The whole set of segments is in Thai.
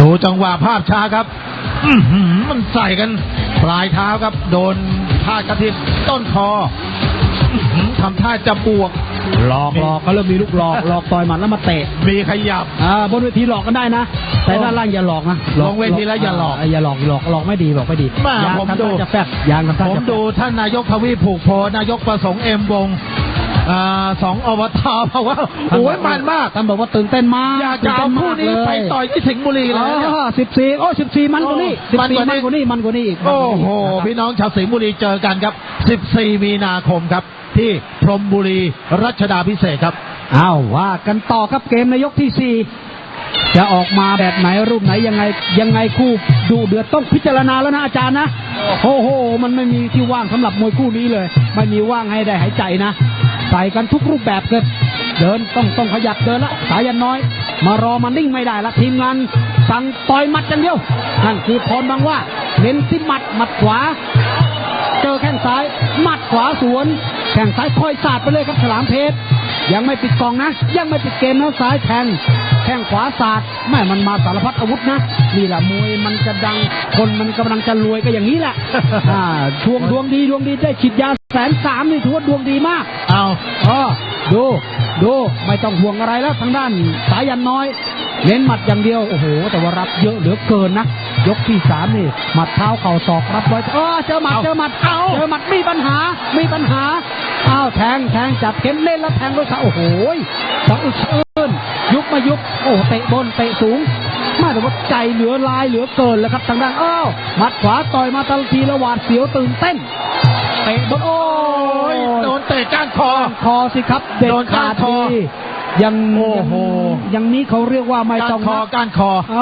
ดูจังหวะภาพช้าครับอื้อหือมันใส่กัน ปลายเท้าครับ โดนพาดกระทิบต้นคออื้อหือทำท่าจะบวก หลอกหลอกเขาเริ่มมีลูกหลอกหลอกต่อยหมัดแล้วมาเตะ มีขยับอ่าบนเวทีหลอกกันได้นะ แต่ด้านล่างอย่าหลอกนะลงเวทีแล้วอย่าหลอกอย่าหลอกอย่าหลอกหลอกไม่ดีหลอกไม่ดีแม่ยางผมทำดูท่าจะแฟบยางทำท่าผมจะแฟบดูท่านนายกทวีผูกโพนายกประสงค์เอ็มวงศ์อ่า สองอบตบอกว่าโอ้ยมันมากท่านบอกว่าตื่นเต้นมากอยากจะเอาคู่นี้ไปต่อยที่สิงห์บุรีเลยนะเนี่ยสิบสี่โอ้สิบสี่มันกว่านี้สิบมันสี่กว่านี้มันกว่านี้มันกว่านี้อีกโอ้โหมันกว่านี้พี่น้องชาวสิงห์บุรีเจอกันครับ14มีนาคมครับ ที่พรหมบุรีรัชดาพิเศษกครับอ้าวว่ากันต่อครับเกมในยกที่สี่จะออกมาแบบไหนรูปไหนยังไงยังไงคู่ดูเดือดต้องพิจารณาแล้วนะอาจารย์นะโอ้โห มันไม่มีที่ว่างสำหรับมวยคู่นี้เลย ไม่มีว่างให้ได้หายใจนะ ใส่กันทุกรูปแบบเลยเดินต้องต้องขยับเดินละสายันน้อย มารอมานิ่งไม่ได้ละทีมงานสั่งต่อยหมัดอย่างเดียวนั่นคือพรบางว่าเน้นที่หมัดหมัดขวา เจอแข้งซ้ายหมัดขวาสวนแข้งซ้ายคอยสาดไปเลยครับฉลามเพชรยังไม่ปิดกองนะ ยังไม่ปิดเกมนะซ้ายแทง ข้งขวาสาดไม่มันมาสารพัดอาวุธนะนี่แหละมวยมันจะดังคนมันกำลังจะรวยก็อย่างนี้แหละอ่าช่วงดวงดีดวงดีได้ฉีดยาแสนสามนี่ถือว่าดวงดีมากเอาอ๋อดูดูไม่ต้องห่วงอะไรแล้วทางด้านสายันน้อยเน้นหมัดอย่างเดียวโอ้โห แต่ว่ารับเยอะเหลือเกินนะยกที่สามนี่หมัดเท้าเข่าศอกรับไว้เออเจอหมัดเจอหมัดเอ้าเจอหมัดมีปัญหา มีปัญหาอ้าวแทงแทงจับเข็มเล่นแล้วแทงด้วยขาโอ้โหสะอึกสะอื้น ยุบมายุบโอ้เตะบนเตะสูงมาแต่ว่าใจเหลือลายเหลือเกินแล้วครับทางด้านอ้าวหมัดขวาต่อยมาตลอดทีละหวาดเสียวตื่นเต้นเตะบนโอ้โอ้ยยโดนเตะก้านคอก้านคอสิครับเด็ดโดนขาก้านดคอดียังโอ้โหยังนี้เขาเรียกว่าไม่ก้าต้อนงคอนับก้านคอเอ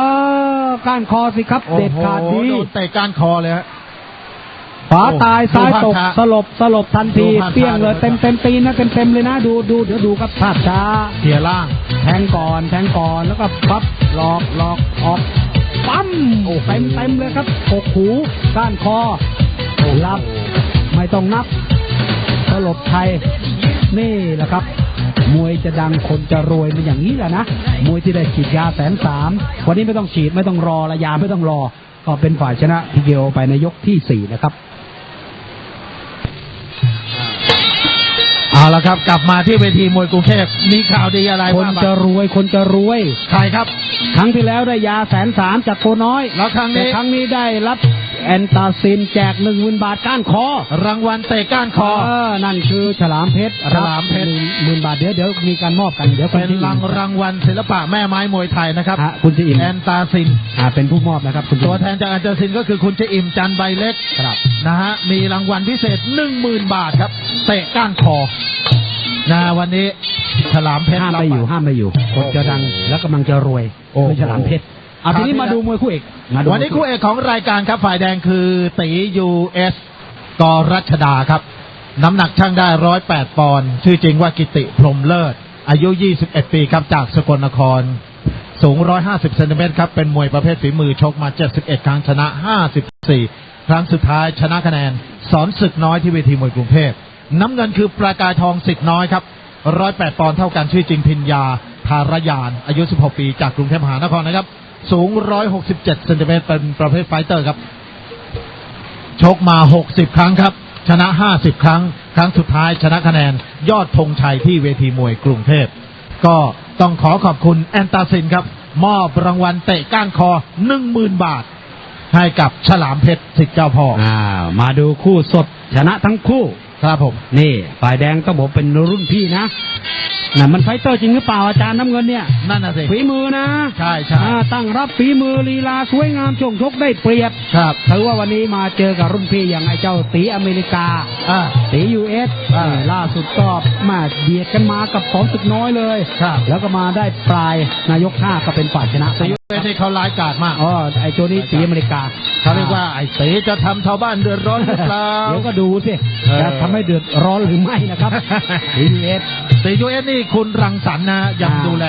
อก้านคอสิครับโอ้เด็ดโหขาดดีโดนเตะก้านคอเลยฮะ ขวาตายซ้ายตกดูภาพช้าสลบสลบทันทีดูภาพช้าเปี้ยงเลยดูภาพช้าเต็มเต็มตีนนะเต็มเต็มเลยนะดูดูเดี๋ยวดูครับภาพช้าเทียร่าง แทงก่อนแทงก่อนแล้วก็ปั๊บหลอกหลอกออกปั๊มโอ้โหเต็มเต็มเลยครับกกหูก้านคอรับไม่ต้องนับสลบไทยนี่แหละครับ มวยจะดังคนจะรวยมันอย่างนี้แหละนะ มวยที่ได้ฉีดยาแสนสามวันนี้ไม่ต้องฉีดไม่ต้องรอระยาไม่ต้องรอ ก็เป็นฝ่ายชนะทีเดียวไปในยกที่สี่นะครับ เอาละครับ กลับมาที่เวทีมวยกรุงเทพมีข่าวดีอะไรคนบ้างจะรวยคนจะรวย ใครครับ ครั้งที่แล้วได้ยาแสนสามจากโคน้อย แล้วครั้งนี้แต่ครั้งนี้ได้รับ แอนตาซินแจกหนึ่งหมื่นบาทก้านคอ รางวัลเตะก้านคอ เออ นั่นคือฉลามเพชรฉลามเพชรหนึ่งหมื่นบาทเดี๋ยวเดี๋ยวมีการมอบกันเดี๋ยวคุเป็ณนที่รางรางวัลศิลปะแม่ไม้มวยไทยนะครับฮะคุณจะอิ่มแอนตาซิน อ่าเป็นผู้มอบนะครับคุณตัวแทนจากแอนตาซินก็คือคุณเจอิมจันใบเล็กครับนะฮะมีรางวัลพิเศษหนึ่งหมื่นบาทครับเตะก้านคอนะวันนี้ฉลามเพชรห้ามรับไปอยู่ห้ามไปอยู่คนจะดังแล้วกำลังจะรวยโอ้โหคือฉลามเพชรเอาทีนี้ครับมาดูมวยคู่เอกมาดูวันนี้คู่เอกของรายการครับฝ่ายแดงคือตียูเอสกรัชดาครับ น้ำหนักช่างได้ร้อยแปดปอนด์ชื่อจริงว่ากิติพรหมเลิศ อายุ 21 ปีครับจากสกลนคร สูง 150เซนติเมตรครับ เป็นมวยประเภทฝีมือชกมา 71 ครั้งชนะ 54 ครั้งสุดท้ายชนะคะแนน สอนศึกน้อยที่เวทีมวยกรุงเทพน้ำเงินคือประกายทองสิทธิ์น้อยครับ108ปอนด์เท่ากันชื่อจริงพิญญาธารยาน อายุ 16 ปีจากกรุงเทพมหานครนะครับ สูง 167เซนติเมตรเป็นประเภทไฟเตอร์ครับ ชกมา 60 ครั้งครับ ชนะ 50 ครั้ง ครั้งสุดท้ายชนะคะแนน ยอดธงชัยที่เวทีมวยกรุงเทพ ก็ต้องขอขอบคุณแอนตาซินครับ มอบรางวัลเตะก้านคอ 10,000 บาท ให้กับฉลามเพชรสิทธิ์เจ้าพ่ออามาดูคู่สดชนะทั้งคู่ ครับผม นี่ฝ่ายแดงต้องบอกเป็นรุ่นพี่นะน่ะมันไฟเตอร์จริงหรือเปล่าอาจารย์น้ำเงินเนี่ยนั่นน่ะสิฝีมือนะ ใช่ใช่อ่าตั้งรับฝีมือลีลาสวยงามช่วงชกได้เปรียบ ครับถือว่าวันนี้มาเจอกับรุ่นพี่อย่างไอ้เจ้าตีอเมริกาอ่าตียูเอสอ่าล่าสุดก็มาเบียดกันมากับสองตึกน้อยเลยครับแล้วก็มาได้ปลายนายกห้าก็เป็นฝ่ายชนะ ตีเวทีเขาร้ายกาจมาก อ๋อ ไอ้ตัวนี้ตีอเมริกาเขาเรียกว่าไอ้ตีจะทำชาวบ้านเดือดร้อนหรือเปล่า เดี๋ยวก็ดูสิเออจะทำให้เดือดร้อนหรือไม่นะครับตียูเอส ตียูเอสนี่คุณรังสรรค์นะ ยังอ่าดูแล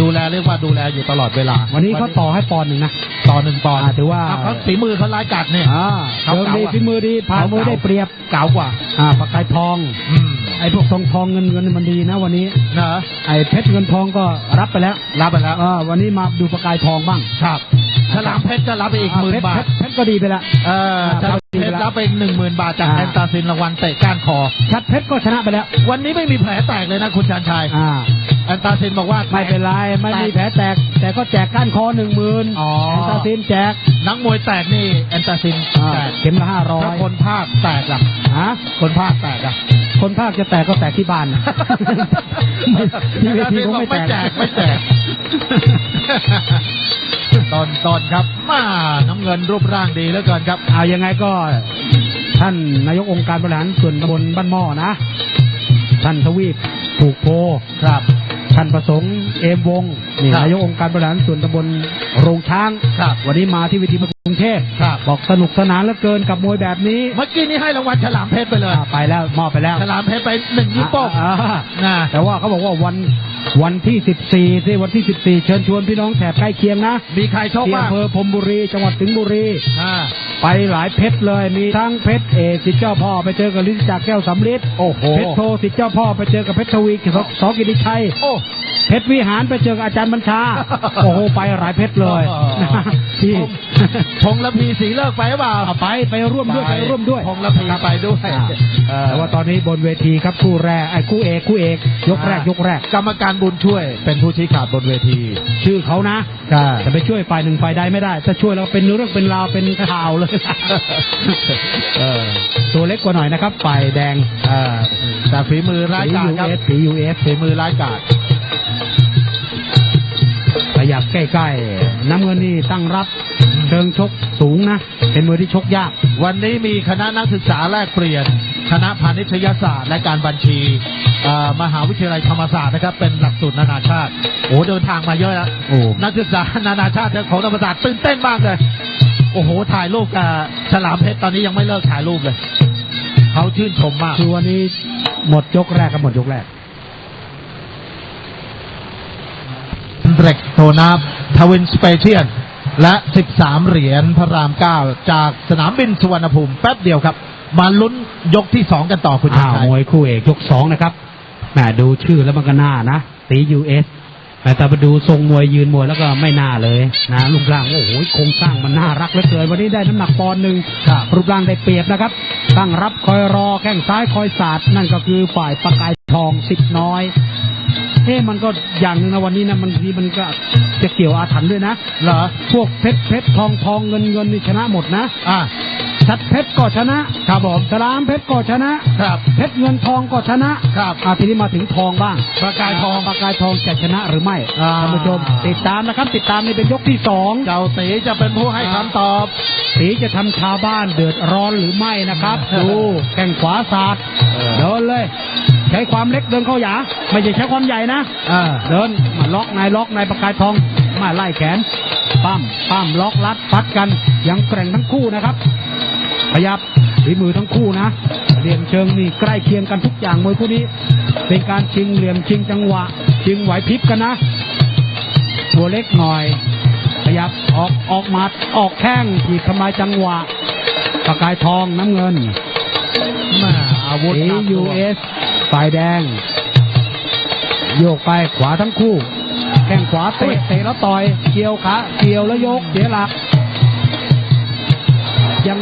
ดูแลเรียกว่าดูแลอยู่ตลอดเวลา วันนี้เขาต่อให้ปอนด์หนึ่งนะต่อหนึ่งปอนด์อ่าถือว่าเขาฝีมือเขาร้ายกาจเนี่ยอ่าเขาเดิมเก่าดีอะฝีมือดีผ่านเขามวยเก่าได้เปรียบเก๋ากว่าอ่าปากกายทองอืมไอ้พวกทองทองเงินเงินมันดีนะ วันนี้นะไอ้เพชรเงินทองก็รับไปแล้ว รับไปแล้วอ่าวันนี้มาดูประกายทองบ้างครับ ลามเพชรก็รับไปอีกหมื่นบาทเพชรเพชรก็ดีไปละเออคฉรับลามเพชรรับไปหนึ่งหมื่นบาทจากอ่าแอนตาซินรางวัลเตะก้านคอ ชัดเพชรก็ชนะไปแล้ว วันนี้ไม่มีแผลแตกเลยนะคุณชานชัยอ่าแอนตาซินบอกว่าไม่เป็นไรไม่มีแผลแตก แต่ก็แจกก้านคอหนึ่งหมื่นอ๋อแอนตาซินแจกนักมวยแตกนี่แอนตาซินอ่าแตกเข็มละห้าร้อถ้ายคนภาคแตกล่ะฮะคนภาคแตกอะคนภาคจะแตกก็แตกที่บ้านที่เวทีคงไม่แตกไม่แจกไม่แจก ตอนตอนครับมาน้ำเงินรูปร่างดีเหลือเกินครับเอายังไงก็ ท่านนายกองค์การบริหารส่วนตำบลบ้านหม้อนะ ท่านทวีปผูกโพครับท่านประสงค์เอมวงศ์นี่ครับ นายกองค์การบริหารส่วนตำบลโรงช้าง ครับ วันนี้มาที่เวทีมวยก รุงเทพครับ บอกสนุกสนานเหลือเกินกับมวยแบบนี้เมื่อกี้นี้ให้รางวัลฉลามเพชรไปเลย อ่าไปแล้วมอบไปแล้วฉลามเพชรไปหนึ่งนิ้วโป้งอ่าอ่านะแต่ว่าเขาบอกว่าวันวันที่ 14ที่วันที่ 14 เชิญชวนพี่น้องแถบใกล้เคียงนะมีใครชกที่บ้างอำเภอพรมบุรีจังหวัดสิงห์บุรี อ่า ไปหลายเพชรเลยมีทั้งเพชรเอสิทธิ์เจ้าพ่อไปเจอกับลิศจากแก้วสำลิดโอ้โห เพชรโทสิทธิ์เจ้าพ่อไปเจอกับเพชรทวีสสกิติชัย โอ้ เพชรวิหารไปเจอกับอาจารย์บัญชา โอ้โหไปหลายเพชรเลยอ๋อนะที่พงละพีสีเลิกไปหรือเปล่าเอาไปไปร่วมด้วยไปร่วมด้วยพงละพีไปด้วยอ่าเออแต่ว่าตอนนี้บนเวทีครับคู่แรกไอ้คู่เอกคู่เอกยกแรกยกแรก กรรมการบุญช่วย เป็นผู้ชี้ขาดบนเวที ชื่อเขานะใช่จะไปช่วยฝ่ายหนึ่งฝ่ายใดไม่ได้ถ้าช่วยเราเป็นเรื่องเป็นราวเป็นข่าวเลยเออตัวเล็กกว่าหน่อยนะครับฝ่ายแดงเออแต่ฝีมือร้ายกาจครับสียูเอสฝีมือร้ายกาจข ยับใกล้ๆ น้ำเงินนี่ตั้งรับเชิงชกสูงนะ เป็นมือที่ชกยาก วันนี้มีคณะนักศึกษาแลกเปลี่ยน คณะพาณิชยศาสตร์และการบัญชีเอ่อมหาวิทยาลัยธรรมศาสตร์นะครับ เป็นหลักสูตรนานาชาติ โอ้เดินทางมาเยอะแล้วโอ้นักศึกษานานาชาติของธรรมศาสตร์ตื่นเต้นมากเลย โอ้โห ถ่ายรูปกับฉลามเพชรตอนนี้ยังไม่เลิกถ่ายรูปเลย เขาชื่นชมมากคือวันนี้หมดยกแรกกับหมดยกแรก เบรกโทนับทวินสเปเชียลและ 13 เหรียญพระราม 9 จากสนามบินสุวรรณภูมิแป๊บเดียวครับ มาลุ้นยกที่ 2 กันต่อคุณชัอ้ายวชัยมวยคู่เอกยกสองนะครับแหมดูชื่อแล้วมันก็น่านะสียูเอสแต่ไปดูทรงมวยยืนมวยแล้วก็ไม่น่าเลยนะรูปร่างโอ้โหโครงสร้างมันน่ารักเหลือเกินวันนี้ได้น้ำหนักปอนด์หนึ่งครับรูปร่างได้เปรียบนะครับ ตั้งรับคอยรอแข้งซ้ายคอยสาดนั่นก็คือฝ่ายประกายทองสิทธิ์น้อย เอ๊ะมันก็อย่างหนึงนะวันนี้นะมันทีมันก็จะเกี่ยวอาถรรพ์ด้วยนะเหรอพวกเพชรเพชรทองทองเงินเงินนี่ชนะหมดนะอะชัดเพชรก็ชนะครับผมสลามเพชรก็ชนะครับ เพชรเงินทองก็ชนะครับอาทีนี้มาถึงทองบ้างประกายทอง ประกายทองจะชนะหรือไม่อ่า ท่านผู้ชมติดตามนะครับ ติดตามนี่เป็นยกที่สองเจ้าตีจะเป็นผู้ให้คำตอบ สีจะทำชาวบ้านเดือดร้อนหรือไม่นะครับ ดูแข้งขวาสาดเออเดินเลย ใช้ความเล็กเดินเข้าหยา ไม่ใช่ใช้ความใหญ่นะอ่าเดินมาล็อกนายล็อกนายประกายทอง มาไล่แขนปั้มปั้มล็อกลัดฟัดกันยังแกร่งทั้งคู่นะครับขยับฝีมือทั้งคู่นะเหลี่ยมเชิงนี่ใกล้เคียงกันทุกอย่างมวยคู่นี้ เป็นการชิงเหลี่ยมชิงจังหวะ ชิงไหวพริบกันนะ ตัวเล็กหน่อยขยับออกออกหมัดออกแข้งถีบทำลายจังหวะประกายทองน้ำเงินแม่อาวุธเอหนักหน่ยูวงเอสฝ่ายแดง โยกไปขวาทั้งคู่ แข้งขวาเตะเตะแล้วต่อย เกี่ยวขาเกี่ยวแล้วยกเสียหลัก ยัง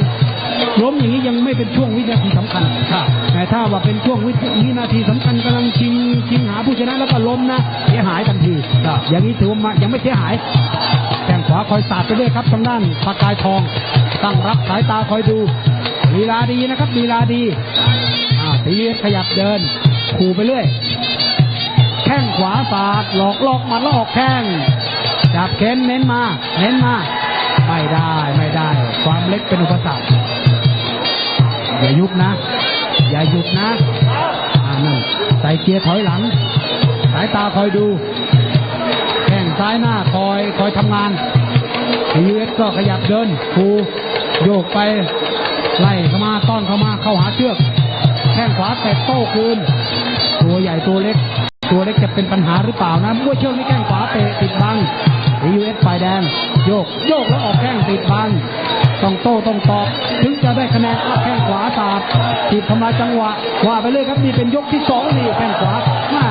ล้มอย่างนี้ยังไม่เป็นช่วงวินาทีสำคัญครับแต่ถ้าว่าเป็นช่วงวิวินาทีสำคัญกำลังชิงชิงหาผู้ชนะแล้วก็ล้มนะเสียหายทันทีครับอย่างนี้ถือว่ามายังไม่เสียหายแข้งขวาคอยสาดไปเรื่อยครับทางด้านปากกายทองตั้งรับสายตาคอยดูลีลาดีนะครับลีลาดี อ่าตีขยับเดิน ขู่ไปเรื่อย แข้งขวาสาดหลอกลอกมัดแล้วออกแข้งจับเค้นเน้นมา เน้นมา ไม่ได้ไม่ได้ ความเล็กเป็นอุปสรรคอย่ายุบนะ อย่าหยุดนะอ่านั่นใส่เกียร์ถอยหลัง สายตาคอยดู แข้งซ้ายหน้าคอยคอยทำงานทีเอสก็ขยับเดินคูโยกไป ไล่เข้ามาต้อนเข้ามาเข้าหาเชือก แข้งขวาเตะโต้คืน ตัวใหญ่ตัวเล็ก ตัวเล็กจะเป็นปัญหาหรือเปล่านะมวยเชือกนี่แข้งขวาเตะติดบังทีเอสฝ่ายแดง โยก โยกแล้วออกแข้งติดบัง ต้องโต้ต้องตอบ ถึงจะได้คะแนนแข้งขวาสาดถีบทำลายจังหวะว่าไปเลยครับนี่เป็นยกที่สองนี่แข้งขวามา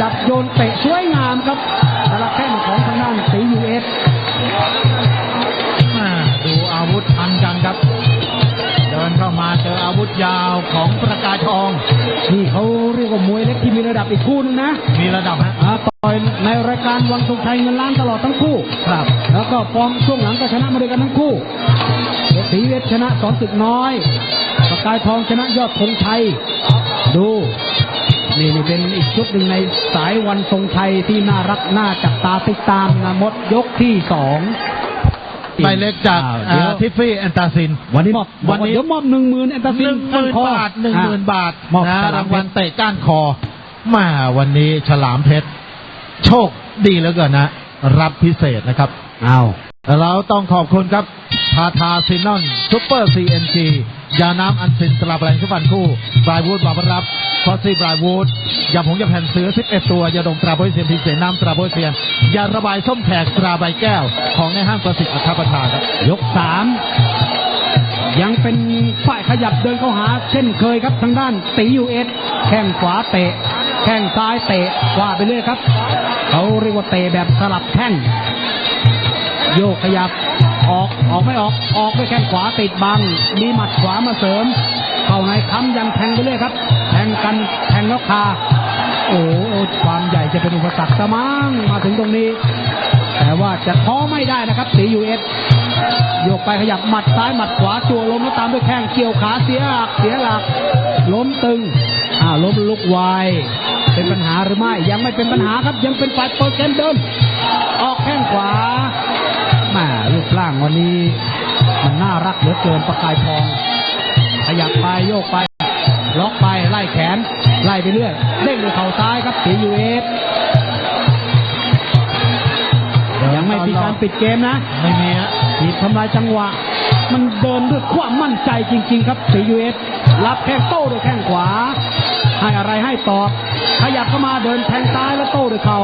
จับโยนเตะสวยงามครับแต่ละแข้งของทางด้านสียูเอส ยาวของประกายทองนี่เขาเรียกว่ามวยเล็กที่มีระดับอีกคู่นึงนะ มีระดับฮะอ่าต่อยในรายการวังทรงชัยเงินล้านตลอดทั้งคู่ครับ แล้วก็ฟอร์มช่วงหลังก็ชนะมาด้วยกันทั้งคู่เพชรศรีเวชชนะสอนศึกน้อย ประกายทองชนะยอดธงชัยดูนี่นี่เป็นอีกชุดหนึ่งในสายวันทรงชัยที่น่ารักน่าจับตาติดตามนะมดยกที่สอง ใบเล็กจากอ้าวเอ่เดี๋ยวอทิฟฟี่แอนตาซิน วันนี้มอบวันนี้เดี๋ยวมอบหนึ่งหมื่นแอนตาหซินนึ่งหมื่นบาทหนึ่งหมื่นบาทมอบนะฉลามรางเพวัชลรเตะก้านคอมาวันนี้ฉลามเพชร โชคดีเหลือเกินนะ รับพิเศษนะครับเอาเราต้องขอบคุณครับทาทาซินนอนซูเปอร์ซีเอ็นจียาน้ำอันซินตราแปลงทุกวันคู่บรายวูดบาบรับฟอสซี่บรายวูดยาผงยาแผ่นเสือ 11 ตัวยาดมตราโพลิเซียนพิเศษน้ำตราโพลิเซียนยาระบายส้มแขกตราใบแก้ว ของในห้างประสิทธิ์อัคประทานครับยกสามยังเป็นฝ่ายขยับเดินเข้าหา เช่นเคยครับทางด้านตียูเอสแข้งขวาเตะ แข้งซ้ายเตะว่าไปเรื่อยครับเขาเรียกว่าเตะแบบสลับแข้งโยกขยับ ออกออกไม่ออกออกด้วยแข้งขวาติดบัง มีหมัดขวามาเสริม เข้าในค้ำยังแทงไปเรื่อยครับ แทงกันแทงแล้วคาโอ้โหความใหญ่จะเป็นอุปสรรคซะมั้งมาถึงตรงนี้ แต่ว่าจะท้อไม่ได้นะครับสียูเอสโยกไปขยับหมัดซ้ายหมัดขวาจัวลมแล้วตามด้วยแข้งเกี่ยวขาเสียหลักเสียหลัก ล้มตึงอ่าล้มลุกวายเป็นปัญหาหรือไม่ยังไม่เป็นปัญหาครับยังเป็นฝ่ายเปิดเกมเดิน ออกแข้งขวา ปร่างวันนี้ มันน่ารักเหลือเกินประกายทอง ขยับไปโยกไปล็อกไปไล่แขน ไล่ไปเรื่อยเด้งด้วยเข่าซ้ายครับสียูเอสยังไม่มีการปิดเกมนะ ไม่มีฮะถีบทำลายจังหวะ มันเดินด้วยความมั่นใจจริง ๆ ครับสียูเอสรับแข้งโต้ด้วยแข้งขวา ให้อะไรให้ตอบ ขยับเข้ามาเดินแทงซ้ายแล้วโต้ด้วยเข่า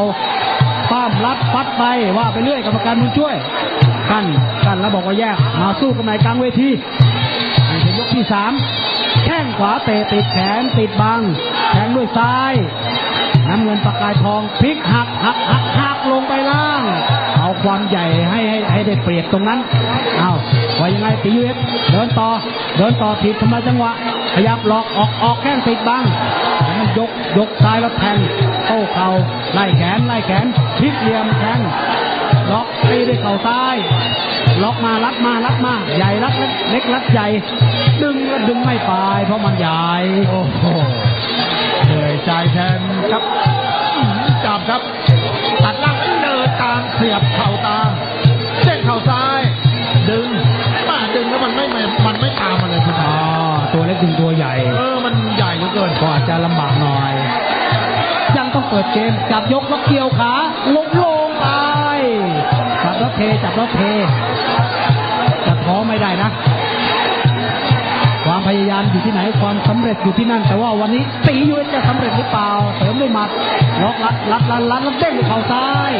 ป้ามรัดฟัดไปว่าไปเรื่อยกรรมการมุญช่วย กันกันแล้วบอกว่าแยก มาสู้กันในกลางเวทีเป็นยกที่สามแข้งขวาเตะติดแขนติดบังแทงด้วยซ้ายน้ำเงินประกายทองพลิกหักหักหักหักลงไปล่าง เอาความใหญ่ให้ให้ให้ได้เปรียบตรงนั้นเอาว่ายังไงตียูเอฟเดินต่อ เดินต่อถีบทำลายจังหวะ ขยับหลอกออกออกแข้งติดบังยกยกซ้ายแล้วแทงโต้เข่าไล่แขนไล่แขนพลิกเหลี่ยมแทง ล็อกตีด้วยเข่าซ้าย ล็อกมารัดมารัดมา ใหญ่รัดเล็กเล็กรัดใหญ่ ดึงแล้วดึงไม่ไปเพราะมันใหญ่ โอ้โหเหนื่อยใจแทนครับอื้อหือจับครับ ตัดล่างเดินตามเสียบเข่าตามเด้งเข่าซ้าย ดึงมาดึงแล้วมันไม่มันไม่ตามมาเลยคุณอ๋อาอตัวเล็กดึงตัวใหญ่ เออ มันใหญ่เหลือเกินก็อาจจะลำบากหน่อย ยังต้องเปิดเกมจับยกแล้วเกี่ยวขาลงลงไป จับแล้วเทจับแล้วเทจะท้อไม่ได้นะ ความพยายามอยู่ที่ไหนความสำเร็จอยู่ที่นั่น แต่ว่าวันนี้ตีอยู่จะสำเร็จหรือเปล่าเสริมด้วยหมัดล็อกลัดลัดลัดลัดแล้วเด้งด้วยเข่าซ้าย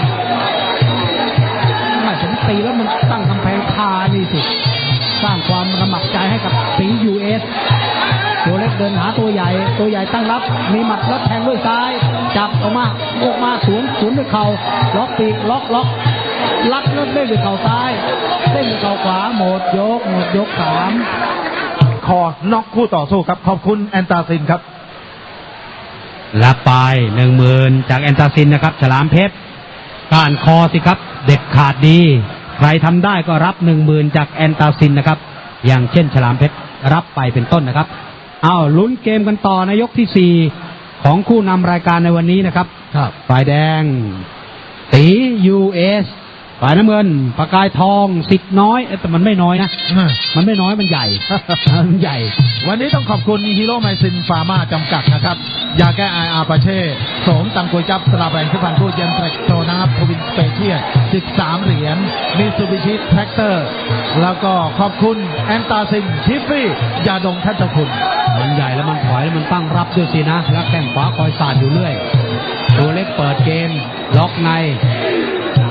ไม่ผมตีแล้วมันตั้งกำแพงคานี่สิสร้างความระหมักใจให้กับสียูเอสตัวเล็กเดินหาตัวใหญ่ ตัวใหญ่ตั้งรับ มีหมัดแล้วแทงด้วยซ้าย จับออกมาออกมาสวนสวนด้วยเข่าล็อกปีกล็อกล็อก ลัดแล้วเด้งด้วยเข่าซ้ายเด้งด้วยเข่าขวาหมดยกหมดยกสามคอน็อกคู่ต่อสู้ครับ ขอบคุณแอนตาซินครับรับไปหนึ่งหมื่นจากแอนตาซินนะครับ ฉลามเพชรก้านคอสิครับ เด็ดขาดดี ใครทำได้ก็รับหนึ่งหมื่นจากแอนตาซินนะครับ อย่างเช่น ฉลามเพชรรับไปเป็นต้นนะครับเอาลุ้นเกมกันต่อในยกที่สี่ของคู่นำรายการในวันนี้นะครับ ครับฝ่ายแดงตียูเอส ฝ่ายน้ำเงินประกายทองสิทธิ์น้อยเอ้ยแต่มันไม่น้อยนะมันไม่น้อยมันใหญ่ มันใหญ่ วันนี้ต้องขอบคุณฮีโร่ไมซินฟาร์มาจำกัดนะครับ ยาแก้ไออาปาเช่โสมตังกุยจับตราแบรนด์ทุกพันธุ์ผู้เย็นเทรคโตนะครับทวินสเปเชียล13 เหรียญมิซูบิชิแท็กเตอร์ แล้วก็ขอบคุณแอนตาซินทิฟฟี่ยาดงทัชคุณ มันใหญ่แล้วมันถอยแล้วมันตั้งรับด้วยสินะ แล้วแข้งขวาคอยสาดอยู่เรื่อย ตัวเล็กเปิดเกม ล็อกใน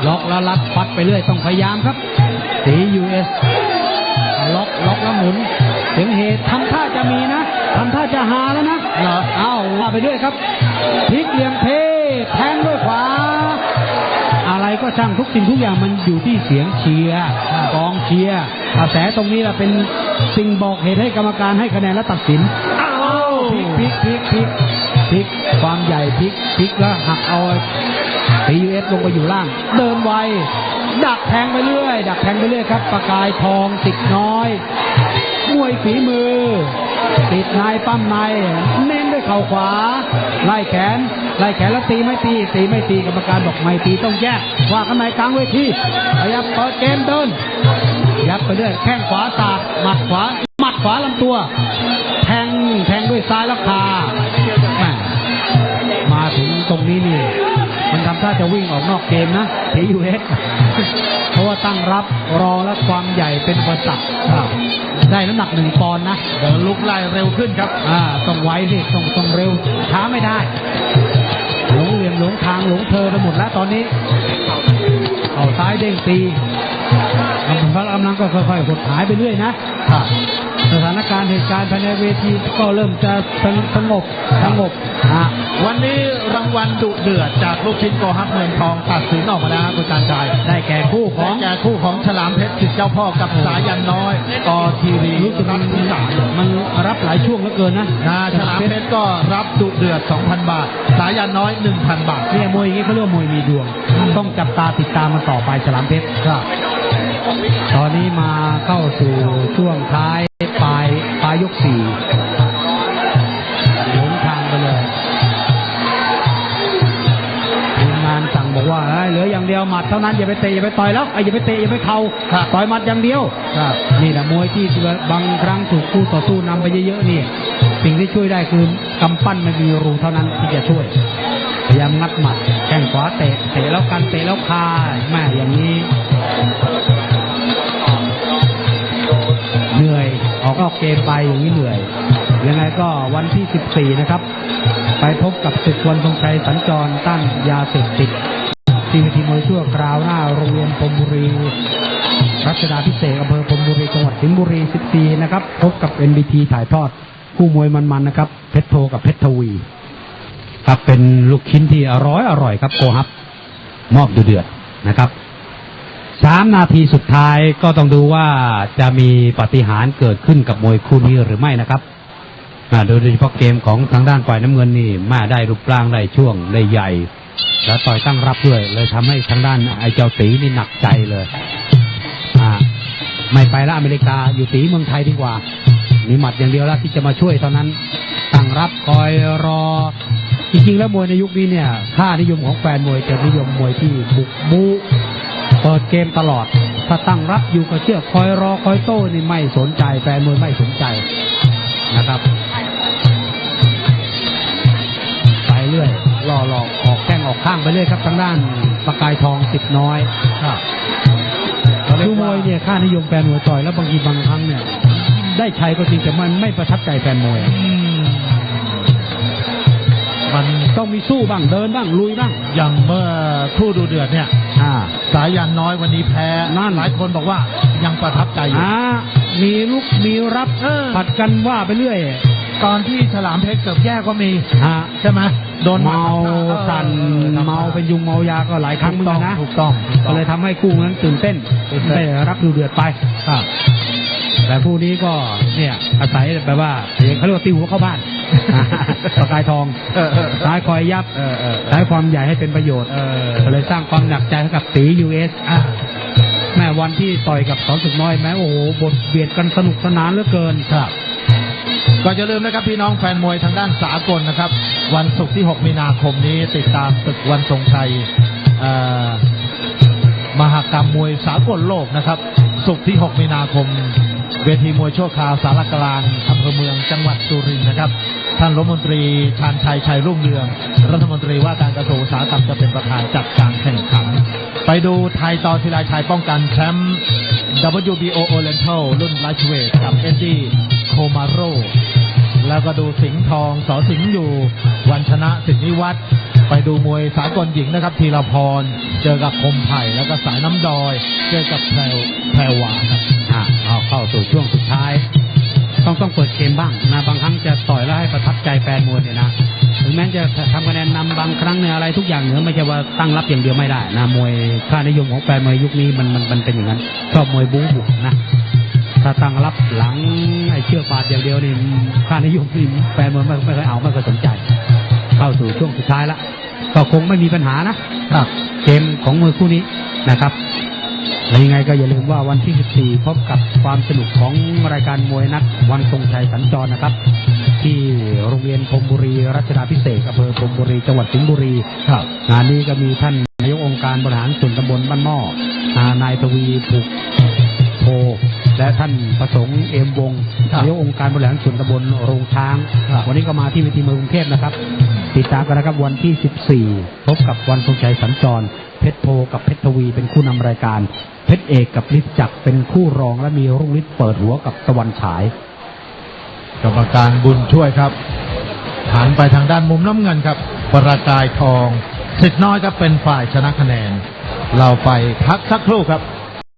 ล็อกแล้วลัดฟัดไปเรื่อยต้องพยายามครับสียูเอสล็อกล็อกแล้วหมุนเสียงเฮทำท่าจะมีนะทำท่าจะหาแล้วนะเหรอเอาว่าไปด้วยครับพลิกเหลี่ยมเทแทงด้วยขวาออะไรก็ช่างทุกสิ่งทุกอย่างมันอยู่ที่เสียงเชียร์กองเชียร์กระแสตรงนี้แหละเป็นสิ่งบอกเหตุให้กรรมการให้คะแนนและตัดสินอ้าวพลิกพลิกพลิกพลิกพลิกความใหญ่พลิกพลิกแล้วหักเอา ตียูเอสลงไปอยู่ล่าง เดินไว ดักแทงไปเรื่อย ดักแทงไปเรื่อยครับประกายทองติดน้อยมวยฝีมือ ติดในปั้มในเน้นด้วยเข่าขวา ไล่แขน ไล่แขนแล้วตีไม่ตีตีไม่ตีกรรมการบอกไม่ตีต้องแยกว่ากันในกลางเวทีพยายามเปิดเกมเดิน ยัดไปเรื่อยแข้งขวาสาดหมัดขวาหมัดขวาลำตัว แทงแทงด้วยซ้ายแล้วคามาถึงตรงนี้นี่ มันทำท่าจะวิ่งออกนอกเกมนะทียูเอสเพราะว่าตั้งรับรอและความใหญ่เป็นอุประสักได้น้ำหนักหนึ่งปอนด์นะเดินลุกไล่เร็วขึ้นครับอ่าต้องไวสิต้องต้องเร็วช้าไม่ได้หลงเหลี่ยมหลงทางหลงเธอไปหมดแล้วตอนนี้เอาซ้ายเด้งตีกำลังกำลังก็ค่อยๆหดหายไปเรื่อยนะ สถานการณ์เหตุการณ์ภายในเวทีก็เริ่มจะสงสงบสงบอะวันนี้รางวัลดุเดือดจากลูกชิ้นโกฮับเมืองทองตัดสินออกมาแล้วครับคุณการชัยได้แก่คู่ขขอองงแก่คู่ของฉลามเพชรสิทธิ์เจ้าพ่อกับสายันน้อยกอทีรีรู้สึกรัมันฐวิสารมันรับหลายช่วงเหลือเกินนะนาฉลามเพชรก็รับดุเดือด 2,000 บาท สายันน้อย 1,000 บาทเนี่ยมวยอย่างนี้เขาเรียกว่ามวยมีดวง ต้องจับตาติดตามมันต่อไปฉลามเพชรครับตอนนี้มาเข้าสู่ช่วงท้าย ปลายปลายยกสี่หลงทางไปเลยทีมงานสั่งบอกว่าเอ้ยเหลืออย่างเดียวหมัดเท่านั้นอย่าไปเตะอย่าไปต่อยแล้วไอ้อย่าไปเตะอย่าไปเข่าครับต่อยหมัดอย่างเดียวครับนี่แหละมวยที่บางครั้งถูกคู่ต่อสู้นำไปเยอะๆนี่สิ่งที่ช่วยได้คือกำปั้นมันมีรูเท่านั้นที่จะช่วยพยายามงัดหมัดแข้งขวาเตะเตะแล้วกันเตะแล้วคาแม่อย่างนี้ ออกนอกเกมไปอย่างนี้เหนื่อย ยังไงก็วันที่ 14 นะครับ ไปพบกับศึกวันทรงชัยสัญจรต้านยาเสพติดที่เวทีมวยชั่วคราวหน้าโรงเรียนพมบุรี รัชดาพิเศษอำเภอพมบุรีจังหวัดสิงห์บุรี 14 นะครับ พบกับ NBT ถ่ายทอดคู่มวยมันๆนะครับ เพชรโทกับเพชรทวี ครับเป็นลูกชิ้นที่อร่อยอร่อยครับโกฮับ มอบดูเดือดนะครับ สามนาทีสุดท้ายก็ต้องดูว่าจะมีปฏิหารเกิดขึ้นกับมวยคู่นี้หรือไม่นะครับอ่าโดยเฉพาะเกมของทางด้านฝ่ายน้ำเงินนี่มาได้รูปร่างได้ช่วงได้ใหญ่ แล้วต่อยตั้งรับด้วย เลยทำให้ทางด้านไอ้เจ้าตีนี่หนักใจเลยอ่าไม่ไปละอเมริกาอยู่ตีเมืองไทยดีกว่า มีหมัดอย่างเดียวแล้วที่จะมาช่วยเท่านั้นตั้งรับคอยรอ จริงๆแล้วมวยในยุคนี้เนี่ยค่านิยมของแฟนมวยจะนิยมมวยที่บุกบู เปิดเกมตลอด ถ้าตั้งรับอยู่กับเชือกคอยรอคอยโต้นี่ไม่สนใจแฟนมวยไม่สนใจนะครับ ไปเรื่อยล่อหลอกออกแข้งออกข้างไปเรื่อยครับทางด้านประกายทองติดน้อยครับคือมวยเนี่ยค่านิยมแฟนมวยต่อยแล้วบางทีบางครั้งเนี่ย ได้ชัยก็จริงแต่มันไม่ประทับใจแฟนมวย ต้องมีสู้บ้างเดินบ้างลุยบ้าง อย่างเมื่อคู่ดูเดือดเนี่ยอ่าสายันน้อยวันนี้แพ้นั่นหลายคนบอกว่ายังประทับใจอยู่อ่ามีลุกมีรับเออผัดกันว่าไปเรื่อย ตอนที่ฉลามเพชรเกือบแย่ก็มีฮะใช่ไหมโดนหดเมาทำท่สั่นออเมาเป็นยุงเมายาก็หลายครั้งเหมือนกันนะถูกต้องถูกต้ก็องเลยทำให้คู่นั้นตื่นเต้นตื่นเต้นได้รับดูเดือดไปครับแต่คู่นี้ก็เนี่ยอาศัยแบบว่าอย่างเขาเรียกว่าตีหัวเข้าบ้าน ประกายทองเออเออซ้ายคอยยับเออเออใช้ความใหญ่ให้เป็นประโยชน์เออก็เลยสร้างความหนักใจให้กับตียูเอสอะแม่วันที่ต่อยกับสอนศึกน้อยแม้โอ้โหบทเบียดกันสนุกสนานเหลือเกินครับก็จะลืมนะครับพี่น้องแฟนมวยทางด้านสากลนะครับ วันศุกร์ที่ 6 มีนาคมนี้ติดตามศึกวันทรงชัยเอ่อมหากรรมมวยสากลโลกนะครับศุกร์ที่ 6 มีนาคม เวทีมวยชั่วคราวสารกลางอำเภอเมืองจังหวัดสุรินทร์นะครับ ท่านรัฐมนตรีชาญชัยชัยรุ่งเรือง รัฐมนตรีว่าการกระทรวงอุตสาหกรรมจะเป็นประธานจัดการแข่งขัน ไปดูไทยต่อศิลาชัยป้องกันแชมป์ WBO Oriental รุ่นไลท์เวทกับเอ็ดดี้โคมาโรแล้วก็ดูสิงห์ทองสอสิงห์อยู่ วันชนะสิทธิวัฒน์ไปดูมวยสากลหญิงนะครับธีรพร เจอกับคมไผ่แล้วก็สายน้ำดอย เจอกับแพรวแพรวาครับ เอาเข้าสู่ช่วงสุดท้าย ต้องต้องเปิดเกมบ้างนะบางครั้งจะต่อยแล้วให้ประทับใจแฟนมวยเนี่ยนะถึงแม้จะทำคะแนนนำบางครั้งเนี่ยอะไรทุกอย่างเนี่ยไม่ใช่ว่าตั้งรับอย่างเดียวไม่ได้นะมวยค่านิยมของแฟนมวยยุคนี้มันมันมันเป็นอย่างนั้นชอบมวยบู๊บุกนะถ้าตั้งรับหลังไอ้เชือกบาดอย่างเดียวนี่ค่านิยมนี่แฟนมวยไม่ไม่เคยเอาไม่เคยสนใจ เข้าสู่ช่วงสุดท้ายละก็คงไม่มีปัญหานะครับเกมของมวยคู่นี้นะครับ และยังไงก็อย่าลืมว่าวันที่ 14 พบกับความสนุกของรายการมวยนัดวันทรงชัยสัญจรนะครับ ที่โรงเรียนพรมบุรีรัชดาพิเศษกอำเภอพรมบุรีจังหวัดสิงห์บุรีครับงานนี้ก็มีท่านนายกองค์การบริหารส่วนตำบลบ้านหม้ออ่านายทวีผูกโพและท่านประสงค์เอมวงศ์ครับนายกองค์การบริหารส่วนตำบลโรงช้างครับวันนี้ก็มาที่เวทีเมืองกรุงเทพนะครับ ติดตามกันนะครับวันที่ 14 พบกับวันทรงชัยสัญจรเพชรโพกับเพชรทวีเป็นคู่นำรายการ เพชรเอกกับฤทธิ์จักรเป็นคู่รองและมีรุ่งฤทธิ์เปิดหัวกับตะวันฉาย กรรมการบุญช่วยครับหันไปทางด้านมุมน้ำเงินครับ ประกายทองสิทธิ์น้อยก็เป็นฝ่ายชนะคะแนน เราไปพักสักครู่ครับ